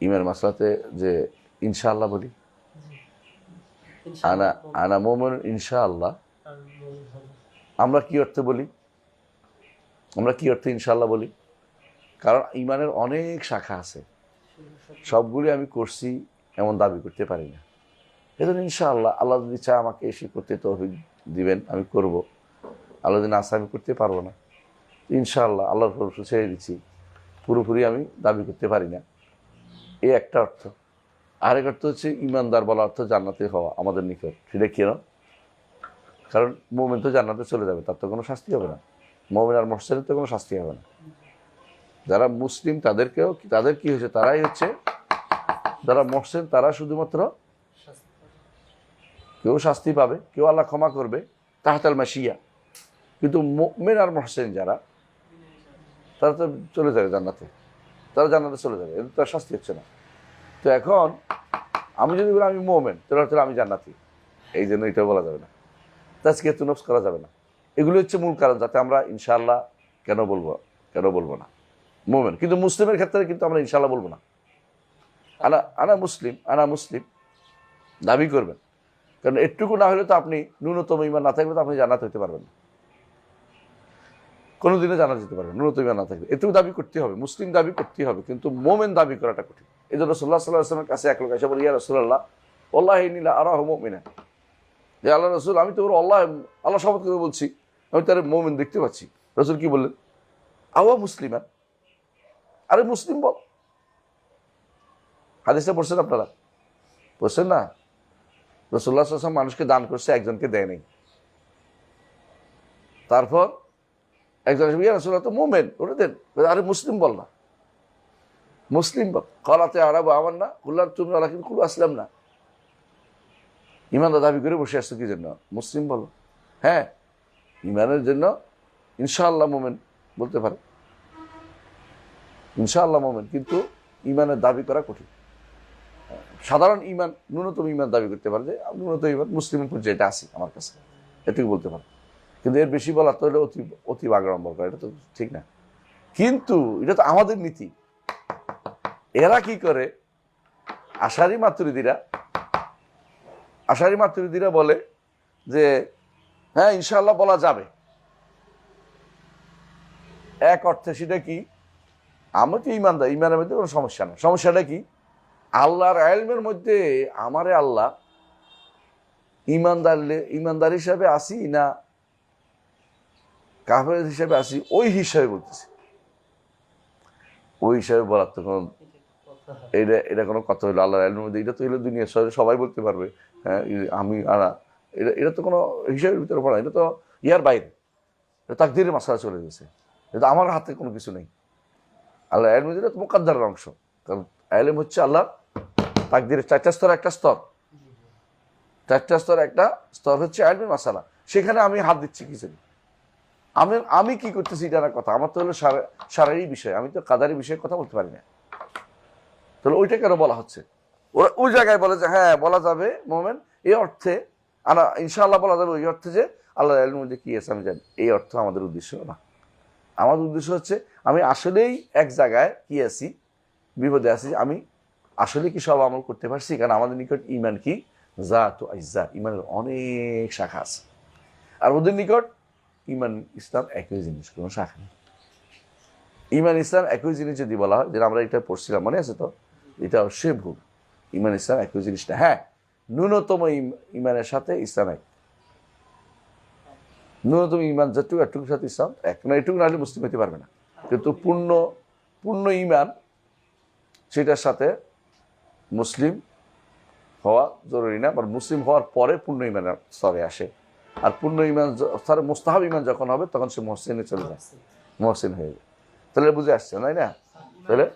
ইমের মাসলাতে যে ইনশাআল্লাহ বলি। আনা আনা মোমন ইনশাআল্লাহ। আমরা কি অর্থে বলি? আমরা কি অর্থে ইনশাআল্লাহ বলি? কারণ ইমানের অনেক শাখা আছে। সবগুলি আমি করছি এমন দাবি করতে পারি না। এজন্য ইনশাআল্লাহ আল্লাহ যদি চায় আমাকে এসে করতে তৌফিক দিবেন, আমি করব। আল্লাহ যদি না আমি করতে পারব না। ইনশাআল্লাহ আল্লাহর ছেড়ে দিচ্ছি। পুরোপুরি আমি দাবি করতে পারি না। এই একটা অর্থ। আরেক অর্থ হচ্ছে ইমানদার বলা অর্থ জান্নাতে হওয়া, আমাদের নিকট। সেটা কেন কারণ মোমেন তো জান্নাতে চলে যাবে, তার তো কোনো শাস্তি হবে না। মোমেন আর মহসেনের তো কোনো শাস্তি হবে না। যারা মুসলিম, তাদেরকেও তাদের কি হয়েছে? তারাই হচ্ছে যারা মহসেন, তারা শুধুমাত্র কেউ শাস্তি পাবে, কেউ আল্লাহ ক্ষমা করবে, তাহাতাল মাসিয়া। কিন্তু মোমেন আর মহসেন যারা, তারা তো চলে যাবে জান্নাতে। তারা জান্নাতে চলে যাবে, এদের তো আর শাস্তি হচ্ছে না। তো এখন আমি যদি বলি আমি মোমেন, তাহলে হচ্ছে আমি জান্নাতি। এই জন্য এটা বলা যাবে না। তাজকে তুনফস করা যাবে না। এগুলো হচ্ছে মূল কারণ, যাতে আমরা ইনশাআল্লাহ কেন বলব কেন বলব না। মোমেন, কিন্তু মুসলিমের ক্ষেত্রে কিন্তু আমরা ইনশাআল্লাহ বলব না। আনা আনা মুসলিম আনা মুসলিম, দাবি করবেন। কারণ একটুকু না হলে তো আপনি ন্যূনতম ইমান না থাকলে তো আপনি জান্নাত হইতে পারবেন না। কোনোদিনও জানা যেতে পারবে ন্যূনতম না থাকলে। এটুকু দাবি করতে হবে, মুসলিম দাবি করতে হবে, কিন্তু মোমেন দাবি করাটা কঠিন। এই জন্য রসুল্লাহ সাল্লাহ আসলামের কাছে এক লোক এসে বলি, ইয়া রসুল্লাহ আল্লাহ নীলা আরা মোমিনা যে আল্লাহ রসুল, আমি তো ওর আল্লাহ আল্লাহ শপথ করে বলছি, আমি তার মোমেন দেখতে পাচ্ছি। রসুল কি বললেন? আওয়া মুসলিমান? আরে মুসলিম বল। হাদিসটা পড়ছেন আপনারা? পড়ছেন না? রসুল্লাহ আসলাম মানুষকে দান করছে, একজনকে দেয় নাই। তারপর একজন এসে, ইয়া রসুল্লাহ তো মোমেন ওটা দেন। আরে মুসলিম বল না। মুসলিম কলাতে আরব আমার না কুল্লার তুমি আল্লাহ কিন্তু কুলু আসলাম না। ইমানদার দাবি করে বসে আসছো কি জন্য? মুসলিম বলো হ্যাঁ ইমানের জন্য ইনশাআল্লাহ মোমেন বলতে পারে। ইনশাআল্লাহ মোমেন কিন্তু ইমানের দাবি করা কঠিন। সাধারণ ইমান ন্যূনতম ইমান দাবি করতে পারে যে ন্যূনতম ইমান মুসলিমের পর্যায়ে এটা আছে আমার কাছে। এটুকু বলতে পারে। কিন্তু এর বেশি বলার তো হলে অতি অতি বাগড়ম্বর করে এটা তো ঠিক না। কিন্তু এটা তো আমাদের নীতি। এরা কি করে? আশারি মাতৃদিরা আশারি মাতুরিদিরা বলে যে হ্যাঁ ইনশাল্লাহ বলা যাবে। এক অর্থে সেটা কি? আমি তো ইমানদার? ইমানের মধ্যে কোনো সমস্যা না সমস্যাটা কি? আল্লাহর আলমের মধ্যে আমারে আল্লাহ ইমানদার ইমানদার হিসাবে আসি না কাফের হিসাবে আসি ওই হিসাবে বলতেছি। ওই হিসাবে বলার তো কোনো এটা এটা কোনো কথা হলো আল্লাহ আলমের মধ্যে এটা তো হলো দুনিয়া, শহরে সবাই বলতে পারবে হ্যাঁ আমি আনা এটা এটা তো কোনো হিসাবের ভিতরে পড়া, এটা তো ইয়ার বাইরে। এটা তাকদিরের মাসালা চলে গেছে। এটা আমার হাতে কোনো কিছু নেই। আল্লাহ এলম এটা তো মোকাদ্দারের অংশ। কারণ এলম হচ্ছে আল্লাহ তাকদিরের চারটা স্তর, একটা স্তর। চারটা স্তর, একটা স্তর হচ্ছে আলমের মাসালা। সেখানে আমি হাত দিচ্ছি কিছু আমি আমি কি করতেছি এটা না কথা? আমার তো হলো শারীরিক বিষয়। আমি তো কাদারি বিষয়ে কথা বলতে পারি না। তাহলে ওইটা কেন বলা হচ্ছে? ওরা ওই জায়গায় বলে যে হ্যাঁ বলা যাবে, মোমেন, এই অর্থে, আনা, ইনশাআল্লাহ বলা যাবে ওই অর্থে যে আল্লাহ এলমের মধ্যে কি আছে আমি জানি। এই অর্থ আমাদের উদ্দেশ্য না। আমাদের উদ্দেশ্য হচ্ছে, আমি আসলেই এক জায়গায় কি আছি, বিপদে আছি, আমি আসলে কি সব আমল করতে পারছি? কারণ আমাদের নিকট ইমান কি? যা তো আইজা ইমানের অনেক শাখা আছে। আর ওদের নিকট ইমান, ইসলাম একই জিনিস, কোনো শাখা নেই। ইমান, ইসলাম একই জিনিস যদি বলা হয়, যেটা আমরা এটা পড়ছিলাম, মনে আছে তো? এটা অবশ্যই ভুল ইমান, ইসলাম একই জিনিসটা। হ্যাঁ ন্যূনতম ইমানের সাথে ইসলাম এক। ন্যূনতম ইমান যেটুকু একটুকুর সাথে ইসলাম এক। না এটুকু নাহলে মুসলিম হতে পারবে না। কিন্তু পূর্ণ পূর্ণ ইমান, সেটার সাথে মুসলিম হওয়া জরুরি না। বা মুসলিম হওয়ার পরে পূর্ণ ইমানের স্তরে আসে। আর পূর্ণ ইমান স্তরে মোস্তাহাব ইমান যখন হবে তখন সে মহসিনে চলে যায়। মহসিন। হয়ে যায়। তাহলে বুঝে আসছে তাই না? তাহলে